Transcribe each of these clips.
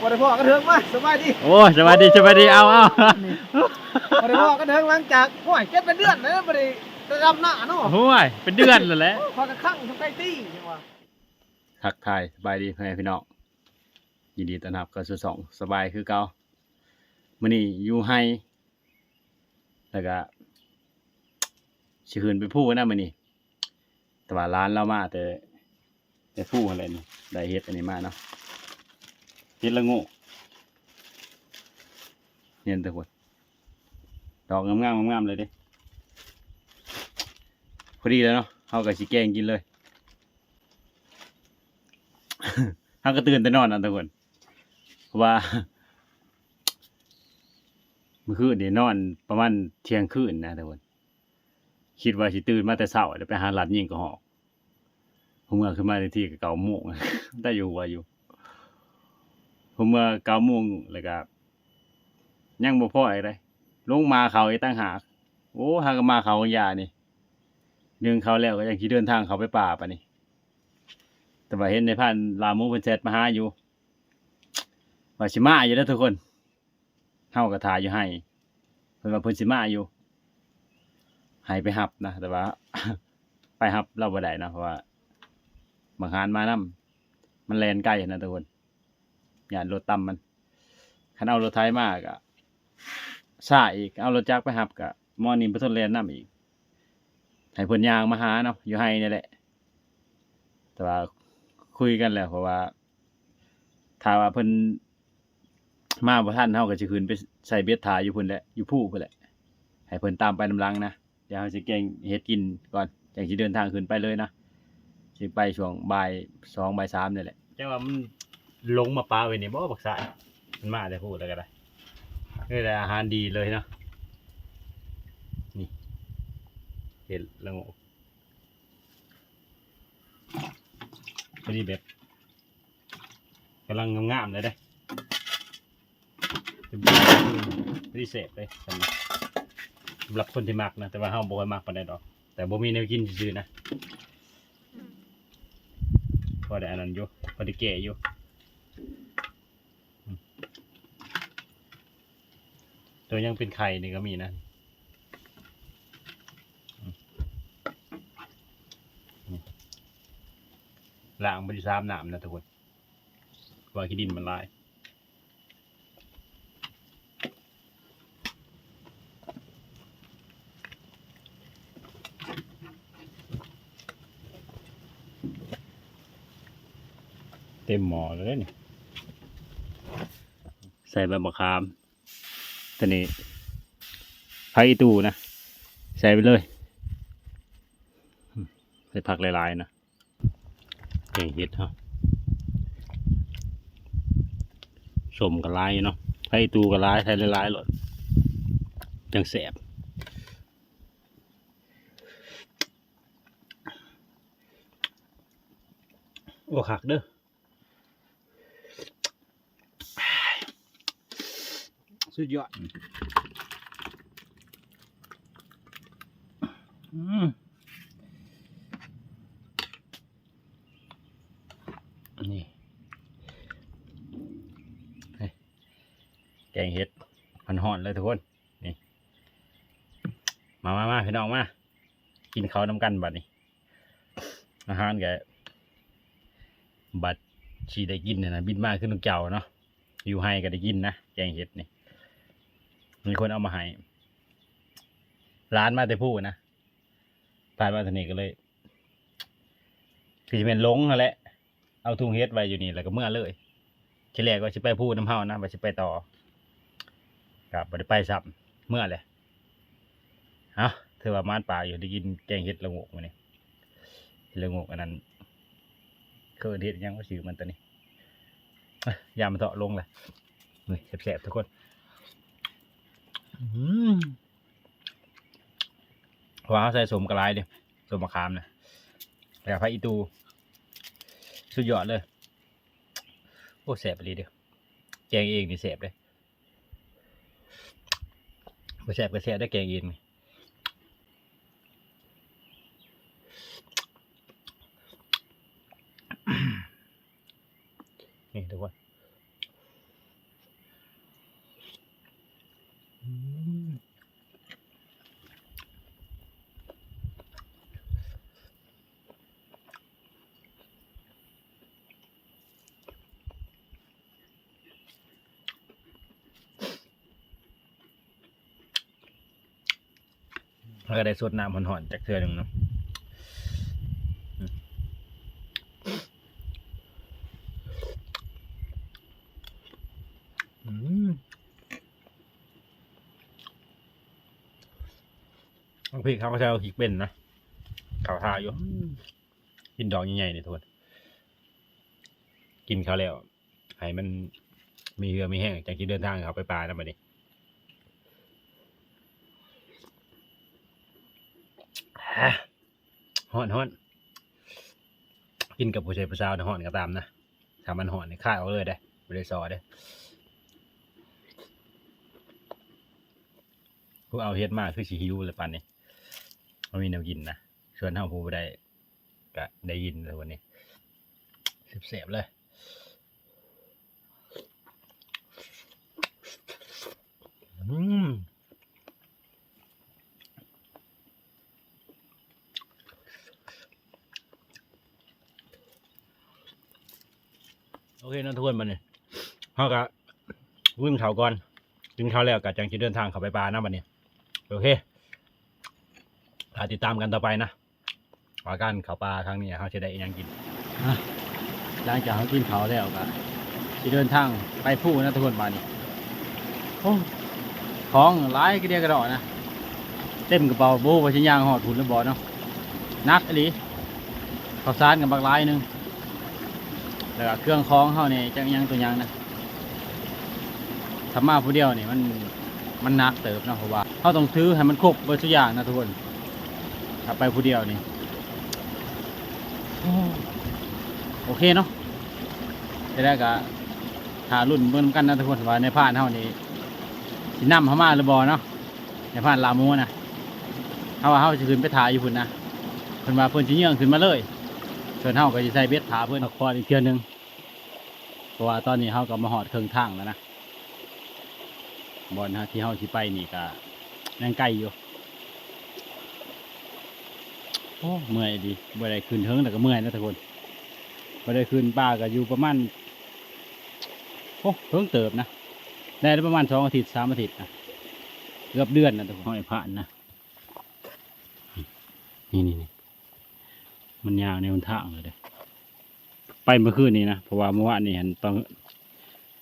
บ่ได้พ่อก็เถิงมาสบายดีโอ้ยสวัสดีสวัสดีเอาเอาบ่ได้พ่อก็เถิงหลังจากโอ้ยเจ็ดเป็นเดือนแล้วบ่ได้ได้รับหน้าเนาะโอ้ยเป็นเดือนแล้วแหละพอกันครั้งทำไก่ตี้จังว่าทักทายสบายดีพ่อแม่พี่น้องยินดีต้อนรับเข้าสู่สองสบายคือเก่ามื้อนี้อยู่ให้แล้วก็สิขึ้นไปพูดนะมื้อนี้แต่ว่าร้านเรามาแต่แต่พูดอะไรนี่ได้เฮ็ดอันนี้มาเนาะ เฮ็ดละงูเห็นแต่คนดอกงามๆงามๆเลยเด้พอดีแล้วเนาะเฮาก็สิแกงกินเลยเฮาก็ตื่นแต่นอนนะทุกคนเพราะว่าเมื่อคืนนี่นอนประมาณเที่ยงคืนนะทุกคนคิดว่าสิตื่นมาแต่เช้าแล้วไปหาหลัดยิงกระหอกผมเมื่อขึ้นมาในที่ก็เก้าโมงได้อยู่หัวอยู่ ผมเมื่อเก้าโมงแล้วก็ยังบ่พออะไรลงมาเขาไอีกตั้งหากโอ้หากมาเขายานี่เนื่องเขาแล้วก็ยังคิดเดินทางเขาไปป่าปะนี่แต่ว่าเห็นในพันลามูเพิ่นแชทมาหาอยู่ว่าสิมาอยู่แล้วทุกคนเฮาก็ถ่ายอยู่ให้เพิ่นว่าเพิ่นสิมาอยู่ให้ไปหับนะแต่ว่า ไปหับเราบ่ได้นะเพราะว่าบางหานมานํมันแลนใกล้นะทุกคน อย่ารถต่ำมันคันเอารถไถมาก็ซ่าอีก เอารถจักรไปหับก็มอนี่บ่ทนแลนนํอีกให้พนยางมาหาเนาะอยู่ให้นี่แหละ แต่ว่าคุยกันแล้วเพราะว่าถ้าว่าเพิ่นมาบ่ทันเฮาก็สิขึ้นไปใส่เบ็ดถ่ายอยู่พุ่นแหละอยู่ผู้พุ่นแหละให้เพิ่นตามไปนำลังนะเดี๋ยวเฮาสิแกงเฮ็ดกินก่อนจังสิเดินทางขึ้นไปเลยนะสิไปช่วงบ่าย2บ่าย3นี่แหละจังว่ามัน ลงมาปลาไว้นี่บ่บักสายมันมาแต่พูดแล้วก็ได้นี่แหละอาหารดีเลยเนาะนี่เห็ดละโงกพอดีแบบกำลังงามๆเลยได้พอดีเสพเลยสำหรับสำหรับคนที่มักนะ แต่ว่าเฮาบ่ค่อยมักปานใดดอก แต่บ่มีแนวกินซื่อๆนะพอได้อันนั้นอยู่พอได้แก่อยู่อืม ตัวยังเป็นไข่นี่ก็มีนะอืมนี่ล้างบริสามน้ำนะทุกคนว่าขี้ดินมันลายเต็มหม้อเลยนี่ใส่ใบมะขาม ตัวนี้ผักอีตูนะ ใส่ไปเลย ใส่ผักหลายๆนะแกงเห็ดเฮาสมกับลายเนาะผักอีตูกับลายใส่หลายๆหลดจังแสบโอ้คักเด้อ สุดยอดอืมนี่เฮ้ยแกงเห็ดพันห่อนเลยทุกคน นี่ มามามาพี่น้องมา กินเขาวน้ำกันบัดนี้ อาหารแกบัดชีได้กินเนี่ยนะบินมาขึ้นนกเจ้าเนาะ อยู่ให้ก็ได้กินนะ แกงเห็ดนี่ มีคนเอามาให้ร้านมาแต่ผู้นะผ่านมาทางนี้ก็เลยคือจะเป็นลงนั่นแหละ เอาทุงเฮ็ดไว้อยู่นี่แล้วก็เมื่อเลยทีแรกว่าจะไปพูดน้ำเฮานะว่าจะไปต่อกับได้ไปซ้ำเมื่อเลยเอาถือว่ามานป่าอยู่ได้กินแกงเฮ็ดละงกมาเนี่ยละงกอันนั้นเคยเฮ็ดยังว่าชื่อมันตัวนี้ยามันเถาะลงเลยนี่แสบๆทุกคน ว้าวใส่สมกระไรดิสมมะขามนะแต่พระอีตู สุดยอดเลย โอ้แสบไปเลยเดียวแกงเองนี่แสบเลยก็แสบก็แสบได้แกงเองนี่นี่ทุกคน แล้วก็ได้สดน้ำหอนๆจากเทือหนึ่งเนาะอืมบางพี่เขาก็จะเอาหิกเป็นนะเขาวทาอยู่ กินดอกใหญ่ๆนี่ทุกคนกินเขาวแล้วให้มันมีเรือมีแห้งจากที่เดินทางเขาไปปลาแล้วมาดิ ฮะฮ้อนฮ้อนกินกับผู้ชายผู้สาวนะฮ้อนก็ตามนะถ้ามันฮ้อนนี่ค่ายเอาเลยได้ไม่ได้ซอได้ผู้เอาเฮ็ดมากคือสิหิวเลยปันนี้มันมีแนวกินนะชวนเฮาผู้ได้ก็ได้ยินเลยวันนี้เสียบเลยอืม โอเคนะทุกคนมาเนี่ยเขาก็วิ่งเขาก่อนกินข้าแล้วก็จังจะเดินทางเข้าไปปลานะบัดนี้โอเครอติดตามกันต่อไปนะว่าการเข้าปลาครั้งนี้เขาจะได้ยังกินหลังจากเขากินเขาแล้วก็สิเดินทางไปผู้นะทุกคนมานี่โอ้ของหลายกระเดียกระดอนะเต็มกระเป๋าโบ้ว่าชิ้นยางหอดหุ่นแล้วบอเนาะนักอหลีข้าวสารกับบักหลายหนึ่ง แล้วก็เครื่องคล้องเขาเนี่ยจังยังตัวยังนะทำมาผู้เดียวนี่มันมันนักเติบนะเพราะว่าเขาต้องถือให้มันครบเบอร์ทุกอย่างนะทุกคนถ้าไปผู้เดียวนี่โอเคเนาะจะได้ก็หารุ่นเบิ่งกันนะทุกคนว่าในผ่านเท่านี้สินำเขามาหรือบอเนาะในผ่านลามูนะเขาว่าเขาจะขึ้นไปถ่ายอยู่พุ่นนะเพิ่นว่าเพิ่นสิเยื่องขึ้นมาเลย ส่วนเฮาก็สิใส่เบ็ดถาเพิ่นเอาคอดอีกเทื่อหนึงเพราะว่าตอนนี้เฮาก็มาหอดเครื่องทางแล้วนะบอลฮะที่เฮาสิไปนี่ก็ยังไกลอยู่โอ้เมื่อยดีบ่ได้ขึ้นเทิงแต่ก็เมื่อยนะทุกคนบ่ได้ขึ้นป่าก็อยู่ประมาณโอ้เพิ่งเติบนะได้ประมาณสองอาทิตย์สามอาทิตย์นะเกือบเดือนนะทุกคนห้อยผ่านนะนี่นี่นี่ มันยาวในหนทางเลยเด้ไปเมื่อคืนนี้นะเพราะว่าเมื่อวานนี่เห็นตอน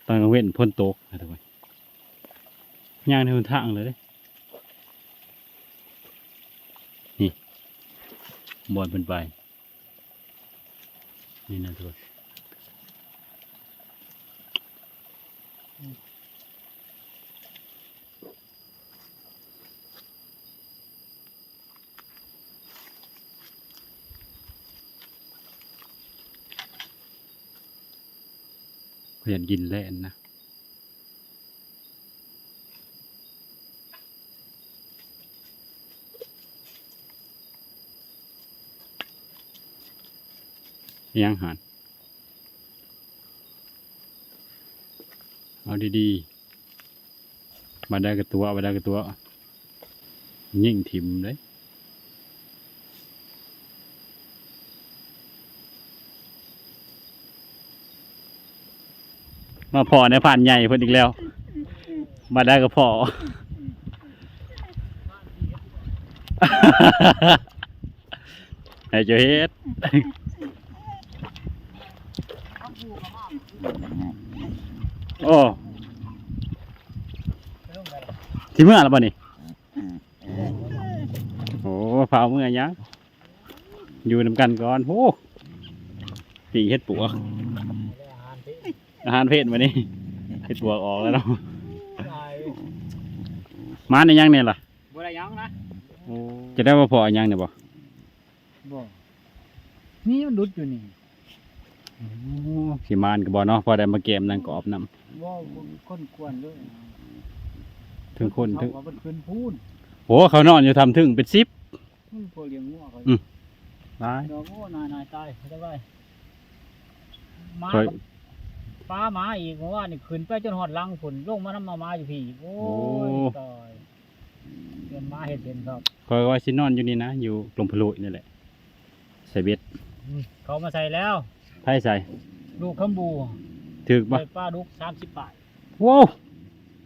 ตอนกลางเว้นพ่นตกนะทุกคนยางในหนทางเลยเด้นี่บอลเป็นไปนี่นะทุกคน เพื่อนกินเล่นนะยังหันเอาดีๆมาได้กระตัวมาได้กระตัว ยิ่งทิมเลย มาพอในผ่านใหญ่เพิ่นอีกแล้ว มาได้ก็พอ ไอ้เจ้าเฮ็ดโอ้ที่เมื่อแล้วป่ะนี่โอ้เผาเมื่อยังอยู่นำกันก่อนโอ้ปีเฮ็ดปัวก อาหารเพศมานี่เฮ็ดปัวกออกแล้วเนาะมาในยังเนี่ยล่ะบ่ได้ยังนะจะได้ว่าพออันยังเนี่ยบ่บ่นี่มันดุดอยู่นี่สิมานก็บ่เนาะพอได้มาเกมนั่งกรอบนำบ่บ่คนกวนเลยถึงคนถึงเขาว่าเป็นพูนโหเขานอนอยู่ทำถึงเป็น10นี่พวกเลี้ยงงัวเขาอืมตายดอกโอ้นายนายตายได้ไว้หมาค่อย ป้าหมาอีกเพราะว่านี่ขึ้นไปจนหอดลังฝนลงมาน้ำมามาอยู่พี่โอ้ยตายเห็นหมาเห็นเห็นครับคอยว่าสินอนอยู่นี่นะ อยู่กลมพลุนี่แหละใส่เบ็ดอืมเขามาใส่แล้วไผใส่ลูกขำบูถึกบ่ใส่ปลาดุกสามสิบบาทว้าว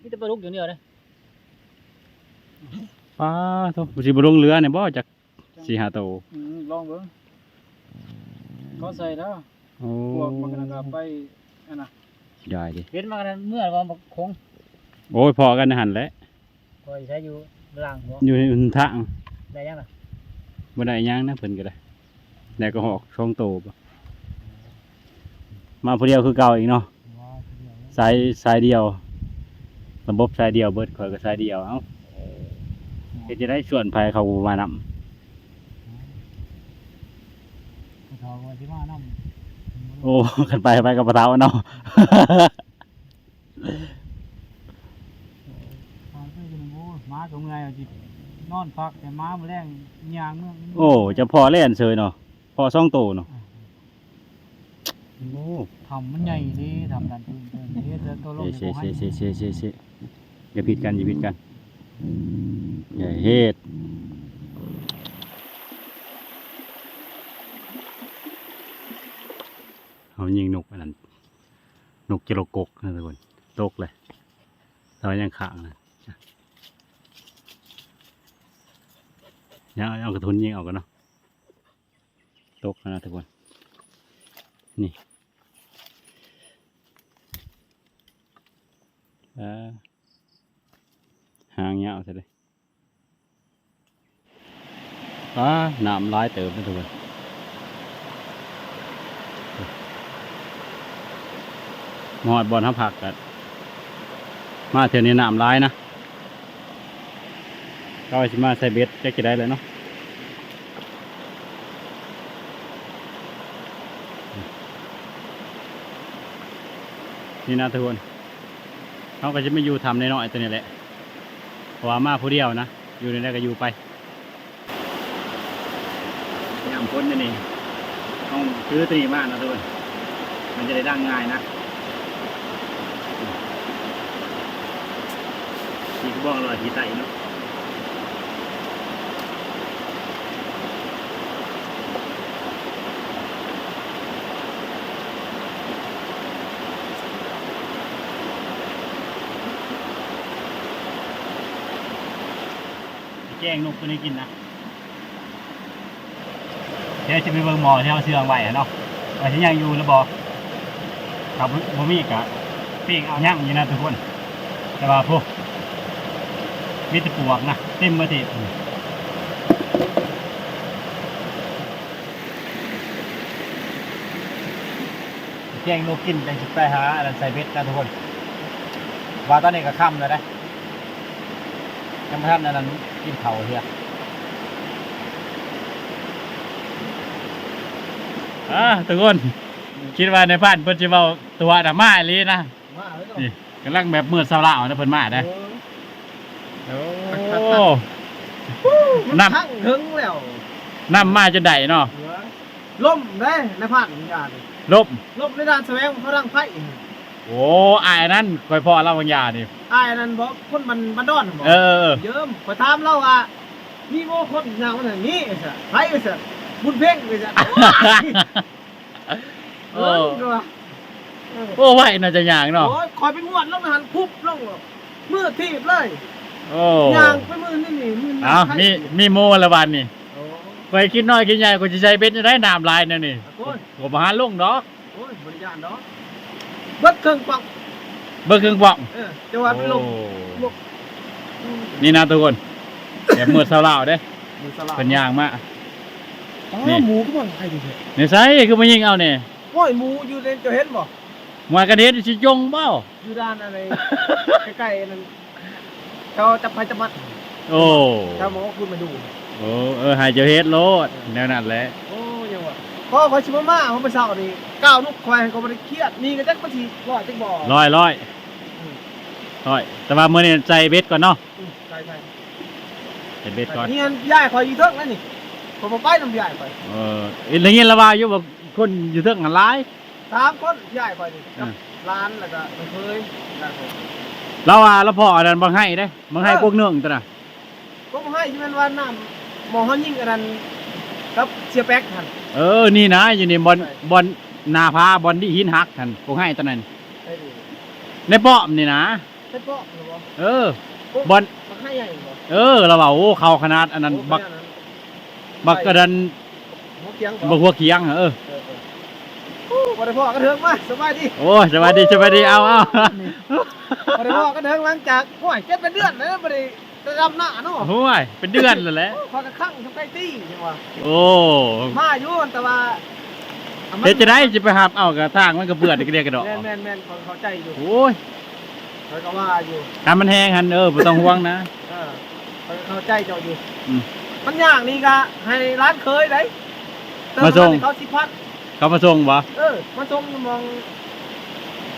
นี่แต่ปลาดุกอย่างเดียวเลยปป้าโทสิบ่ลงเรือเนี่ยบ่จักสี่ห้าโตวอืมลองเบิ่งก็ใส่แล้วโอ้พวกมันก็ไป อันน่ะได้ดิเห็นมากันเมื่อว่ามันคงโอ้ยพอกันหันแหล้วคอยใช้อยู่ล่างหัวอยู่ในหนทางได้ยังล่ะบ่ได้หยังนะเพิ่นก็ได้ได้ก็หอกช่องโตบ่มาผู้เดียวคือเก่าอีกเนาะว้าวเดี๋ยวสายสายเดียว ระบบสายเดียวเบิดข่อยก็สายเดียวเอ้าเฮ็ดจะได้ส่วนภัยเขามานำผู้เฒ่าว่าสิมานํ โอ้กันไปไปกับปะเทาเนาะทางขึ้นโอ้ม้าก็เมื่อยเอาจินอนพักแต่ม้ามื้อแรงยางเมืองโอ้ จะพอเล่นเฉยเนาะพอซ่องโตเนาะโอ้ทำมันใหญ่ดีทำดันตื่นเต้นเฮ็ดแล้วตัวลงเช่เช่เช่เช่เช่เช่อย่าผิดกันอย่าผิดกันอย่าเฮ็ด เอายิงนกอันนั้นนกจิโรกกนะทุกคนตกเลยตอนยังขางนะยังเอากระทุนยิงออกกันเนาะตกนะทุกคน นี่าหางเงาวซะเลยอ่าน้ำลายเติมนะทุกคน หมอดบอลทับผักกันมาเที่ยนี้น้ำลายนะก็สิมาใส่เบ็ดจะกี่ได้เลยเนาะนี่นะทุกคนเขาก็จะไม่อยู่ทำในน้อยตัวนี้แหละเพราะว่ามาผู้เดียวนะ อยู่ในนั้นก็อยู่ไปยามพ้นนี่นี่ต้องซื้อตรีมากนะทุกคนมันจะได้ดังง่ายนะที่เขา บอกเราทีไตเนาะแจ้งนกตัวนี้กินนะเดี๋ยวจะไปเบิ่งหมอที่เขาเชื่องไว้เนาะว่าที่ยังอยู่หรือบ่ครับบ่มีกะปีกเอาย่างอยู่นะทุกคน แต่ว่าพวก มีแต่ปวกนะเต็มมาทีแจ้งนกกินจังสิไปหาอันนั้นใส่เบ็ดนะทุกคนว่าตอนนี้ก็ค่ำแล้วนะยังไม่ทันอันนั้นกินเผาวเฮียอ่าทุกคน คิดว่าในบ้านเพิ่นสิเว้าตัวน่ะมาอีหลีนะมาแล้วนี่กำลังแบบมืดเศร้าๆนะเพิ่นมาได้โอ้ น้ทั้งถึงแล้วำน้ำมาจะได้เนาะล่มได้ในภาควิญญาณลบล่มในด้านแสวงพลังไพ่โอ้อายนั่นคอยพ่อเล่าบางอย่างนี่อ้ายนั่นบอกคนมันบันดอนบอกเออเยิ้มขอถามเราว่ามีโมคนอย่างนั้นอย่างนี้ไอ้สัสไพ่ไอ้สัสบุญเพ่งไอ้สัสโอ้เออตัวโอ้ไหวน่าจะยางเนาะโอ้ยคอยไปงวดลงหันคุบลงมือทีบเลย โอ้ยางไปมือนี่นี่มือเอ้ามีมีโมละวันนี่โอ้คอยคิดน้อยคิดใหญ่ก็จะใช้เป็นจะได้น้ำลายนั่นนี่โอ้ยผมมาหาลุงดอกโอ้ยบริญาณเนาะเบิดเครื่องปังเบิ่งเครื่องบ้องเออจะว่าไปลงโอ้ลงนี่นะทุกคนแบบมืดเศร้าๆเด้มือสลับเป็นยางมาอ๋อนี่หมูก็มันใครดูเถอะนี่ไสคือมายิงเอาเนี่ยโอ้ยหมูอยู่ในจะเห็นบ่มากระเด็นสิยงเบ้าอยู่ด้านอะไรใกล้ๆนั่น เขาจับไปจับมัดโอ้เขาบอกว่าคุณมาดู โอ้เออหายเจอเฮ็ดโลดแนวนั้นแหละโอ้ยังวะพ่อคอยชิมาม่าเขาไปเศร้านี่ก้าวลูกควายเขาไม่ได้เครียดนี่ก็จักมาทีรอดจักบ่อร้อยร้อยร้อย แต่ว่ามื้อนี้ใจเบ็ดก่อนเนาะอืมใช่ใช่ใจเบ็ดก่อนนี่ยายคอยอยู่เทิงนั่นนี่ผมมาไปน้ำยายคอยเอออีหลีละว่าอยู่ว่าคนอยู่เทิงหันหลายสามคนยายคอยนี่กับอ่าร้านแล้วก็ไม่เคยร้านผม เราว่าเราพออันนั้นบ่ให้เด้บ่ให้พวกเนื่องตัวน่ะก็มาให้ที่มันว่าน้ำหมอเขายิงกันนั้นกับเสียแป๊กทันเออ นี่นะอยู่นี่บอลใช่บอลนาพาบอลที่หินหักกันพวกให้ตัวนั้นไอ้ดูในป้อมนี่นะใช่ปะหรือเปล่าเออ บอลมันให้ใหญ่บ่เออ เราว่าโอ้เขาขนาดอันนั้น บักบักกระดัน หัวเคียงบักหัวเคียงเออโอ้บ่ได้พ่อก็เถิงมาสบายดี โอ้ยสวัสดีสวัสดีเอาเอา บ่ได้พ่อก็เถิงหลังจากโอ้ยเจ็ดเป็นเดือนแล้วบ่ได้จะดำหน้าเนาะโอ้ยเป็นเดือนแล้วแหละพอกระคั่งทำไก่ตี้จังว่าโอ้มาอยู่แต่ว่าเฮ็ดจะได้จะไปหับเอากระทางมันก็เบื่อเด็กๆกระดอกแม่นแม่นแม่นเขาเข้าใจอยู่โอ้ยเขาก็ว่าอยู่การมันแห้งหันเออบ่ต้องห่วงนะเออเขาเข้าใจเจ้าอยู่อืมมันยากนี่ก็ให้ร้านเคยได้เติมาส่งให้เขาสิพัดเขามาส่งบ่เออมาส่งมอง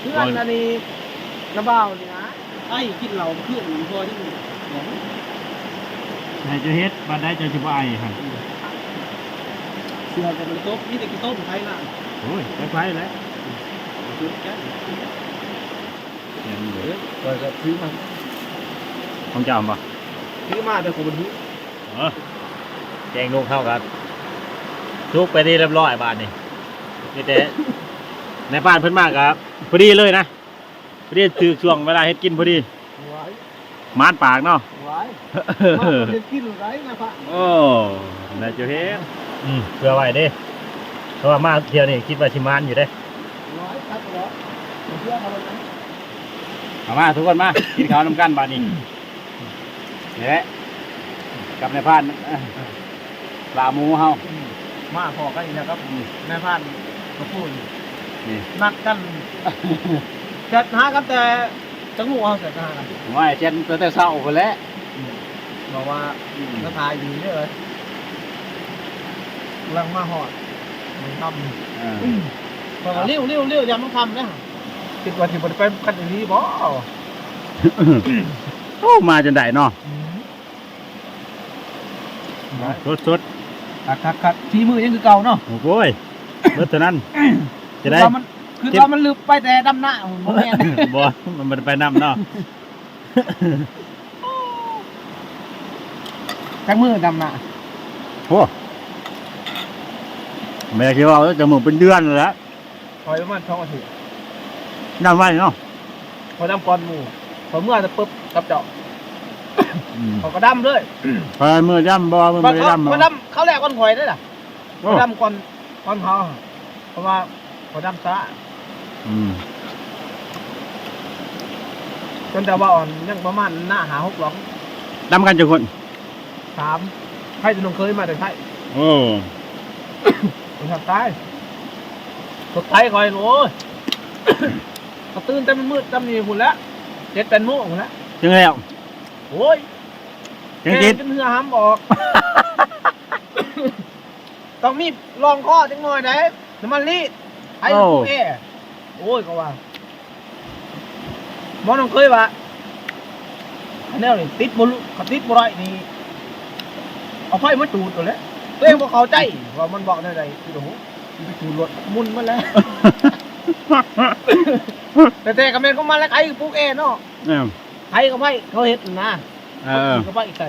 เพื่อนอันนี้ น้ำเบ้านี่นะไอ้กินเหล้าเพื่อนอยู่พอที่ให้จะเฮ็ดบ่ได้จะสิบ่ไอหั่นเสือกับโต๊ะนี่แต่กินต้มไทยน่ะโอ้ยไปไปแล้วซื้อแก๊สเห็นเด้อเออก็ซื้อมาของเจ้าบ่ซื้อมาเดี๋ยวผมบรรทุกเออแกงลูกเข้ากันทุกไปที่เรียบร้อยบ้านนี่นี่แต่ในบ้านเพิ่นมากครับพอดีเลยนะ พอดีถือช่วงเวลาเฮ็ดกินพอดีไว้มานปากเนาะไว้มาเด็กกินไรนะพระโอ้น่าจะเฮ็ดอืมเพื่อไว้เด้เพราะว่ามาเที่ยวนี่คิดว่าสิมานอยู่เด้ไว้ครับเหรอเชื่อเขาเลยนะเอามาทุกคนมา กินข้าวนำกันบาดนี้นี่แหละกับในายพรานเอ้อปลาหมูเฮามาพอกันอีกนะครับนายพันก็พูดนี่นักกัน จัดหากันแต่จังหวะจัดหากันว่าเจ็ดตั้งแต่เช้าพุ่นแหล้วบอกว่าก็ทายดีเลยกำลังมาหอดมันทำบอกว่าเลี้ยวเลี้ยวเลี้ยวอย่ามันทำนะคิดว่าที่บริไปกันอย่างนี้บ่โอ้มาจนได้เนาะสดสดคัดคัดคัดทีมือยังคือเก่าเนาะๆโอ้โหยเบิดเท่านั้นจะได้คือว่ามัน คือว่ามันลืมไปแต่ดำหน้าผมแม่นบ่มันบ่ได้ไปนำเนาะจังมือดำหน้าโอ้ไม่อยากคิดว่าเอาจะหมึงเป็นเดือนแล้วคอยประมาณสองอาทิตย์นำไว้เนาะพอดำก่อนหมู่พอเมื่อจะปุ๊บกับเจาะอืมเขาก็ดำเลยพอมือดำบ่มือมันไม่เขาดำเขาเนาะดำเขาแหลกก้อนหอยได้ล่ะโอ้เขาดำก่อนก่อนเขาเพราะว่าเขาดำซะ อืมจนแต่ว่าอ่อนยังประมาณหน้าหาหกหลอกดำกันจักคน สามใครจะลงเคยมาแต่ใช่โอ้ผมทำตายสุดท้ายคอยโอ้ยเขาตื่นแต่มันมืดจำนี่หุ่นแล้วเจ็ดเป็นโมงหุ่นแล้วจังแล้วโอ้ยจังจิตแกจนเหือห้ำออก ต้องมีรองข้อจังหน่อยนะน้ำมันรีดไอ้ลูกแอ โอ้ยก็ว่าหมอน้องเคยว่าอันนี้นี่ติดบอลขับติดบอลไรนี่เอาไฟมาจูดตัวแล้วตัวเองบอกเข้าใจว่ามันบอกได้ไรคือโอ้โหไปจูดรถมุนมาแล้ว แต่แต่กับแม่นก็มาแล้วไอ้ปุ๊กแอเนาะเออไอ้ก็ไม่เขาเห็ดนะเออก็ไปใส่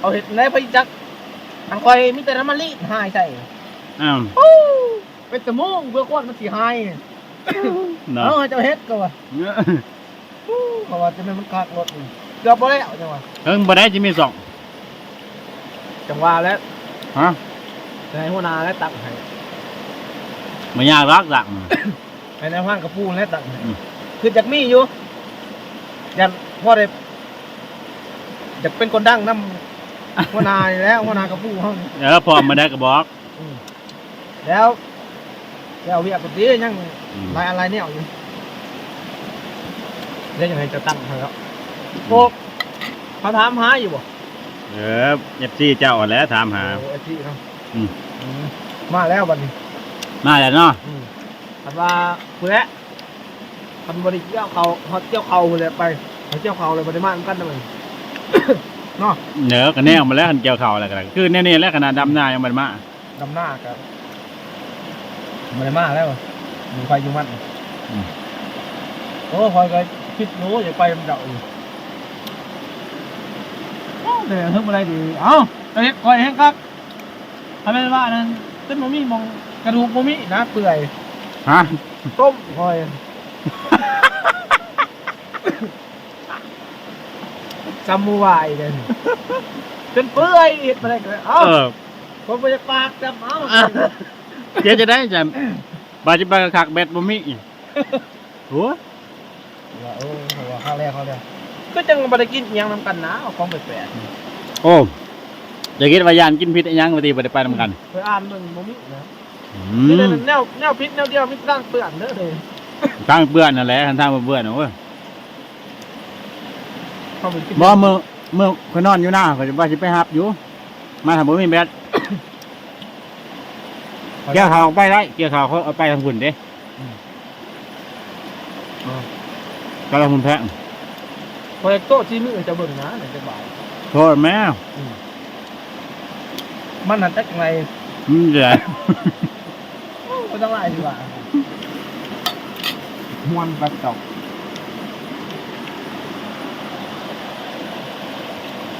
เอาเห็ดไหนไปจักอันคอยมีแต่น้ำมันรีดหายใส่เออเป็นตะมุ่งเพื่อก้อนมันสีหาย เนาะเอาให้เจ้าเฮ็ดก็ว่าเพราะว่าจะไม่มันคากรถนี่เกือบบ่แล้วจังหวะเอิงบ่ได้จะมีสองจังหวะแล้วฮะจะให้หัวหน้าแล้วตักให้บ่ยากรักจังให้ในห้างกระปูแล้วตักให้อืม คือจากมีอยู่ยันพ่อได้อยากเป็นคนดังน้ำหัวหน้านี่แล้วหัวหน้ากระปูห้องเออพอมาได้ก็บอกแล้ว แล้วเวียปกติยังอืมลายอะไรเนี่ยอยู่เดี๋ยวยังไงจะตั้งให้แล้วโกเขาถามหาอยู่บ่เออ FC เจ้าแหล้วถามหา โอ้ไอ้ที่เนาะอืม อืมมาแล้วบัดนี้มาแล้วเนาะอืมคันว่าเพื่อคันบริเกี่ยวเขาเขาเกี่ยวเขาเลยไปเขาเกี่ยวเขาเลยบริมาเหมือนกันเลย เนาะเนอก็แนวมาแล้วคันเกี่ยวเข่าอะไรกันคือแน่ๆแล้วขนาดดำหน้ายังบ่ได้มาดำหน้าค รับบริมาแล้วอยู่ไปอยู่มันอืมโอ้คอยก็คิดรู้อย่าไปมันเดาอยู่โอ้เดี๋ยวเพิ่มอะไรดีเอ้าเฮ้ยคอยเห็นครับทำไมว่านั้นเส้นบะหมี่มองกระดูกบะหมี่นะเปื่อยฮะต้มคอยซัมมูวายเลยจนเปื่อยเฮ็ดมาได้ก็เลยเอ้าเออผมบ่จะปากจำเอา เดี๋ยวจะได้จะบาจิบากคักแบตบ่มีอีกโอ้ว่าเออเขาว่าข้าวแรกข้าวแรกก็จังบ่ได้กินอิหยังนํกันนะเอาของแปลกโอ้อย่าคิดว่ายานกินพิษอิหยังบ่ติบ่ได้ไปนำกันๆเคยอ่านเบิ่งบ่มีนะอืนี่มแนวแนวพิษแนวเดียวมีร่างเปื้อนเด้อเด้อทางเปื้อนนั่นแหละทางบ่เปื้อนโอ้ยเขาไปกินบ่มื้อมื้อข่อยนอนอยู่หน้าข่อยว่าสิไปรับอยู่ มาถ้าบ่มีแบต เกี่ยวขาวออกไปได้เกี่ยวขาวเขาเอาไปทางพุ่นเด้ก็ละพุ่นแพงโปรเจกโต้ที่มือจะเบิ่งนะเนี่ยจะบ่ายโทษแม่มันนั่นจักไงอืมเดี๋ยวบ่ต้องไล่ดีกว่าม่วนปัดตอก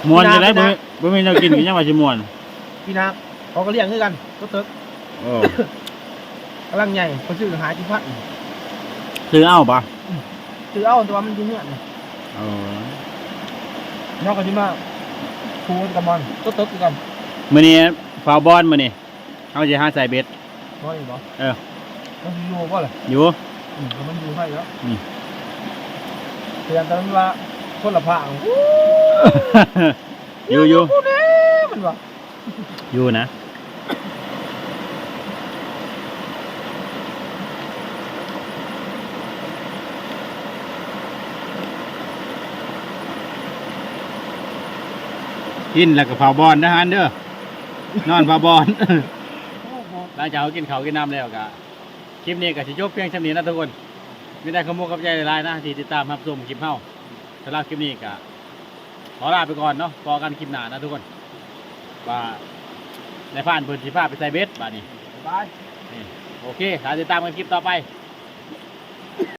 มวนจะได้บ่มีบ่มีแนวกินก็ยังว่าสิม่วน พี่นักเขาก็เลี้ยงคือกันก็เติก โอ้กำลังใหญ่เขาซื้อหาที่พัดซื้อเอาปะซื้อเอาแต่ว่ามันอยู่เงื่อนเออนอกจากที่มาคูนกับมันก็เติกคือกันมื้อนี้ฟาวบอลมื้อนี้เฮาสิหาใส่เบ็ดน้อยบ่เออมันอยู่บ่ล่ะอยู่อืมมันอยู่ให้แล้วอืมเตือนตอนนั้นว่าคนละพางอยู่อยู่เอ๊ะมันว่าอยู่นะ กินแล้วก็ฟาวบอลนะฮันเด้อนอนฟาวบอลหลังจากเขากินเขาวกินน้ำแล้วก็คลิปนี้ก็สิจบเพียงเท่านี้นะทุกคนไม่ได้ขโมยกับใจหลายๆนะที่ติดตามรับชมคลิปเฮาสำหรับคลิปนี้ก็ขอลาไปก่อนเนาะพอกันคลิปหน้านะทุกคนว่าในผ่านเพิ่นสิพาไปใส่เบ็ดบาดนี้บายนี่โอเคถ้าติดตามกันคลิปต่อไปบ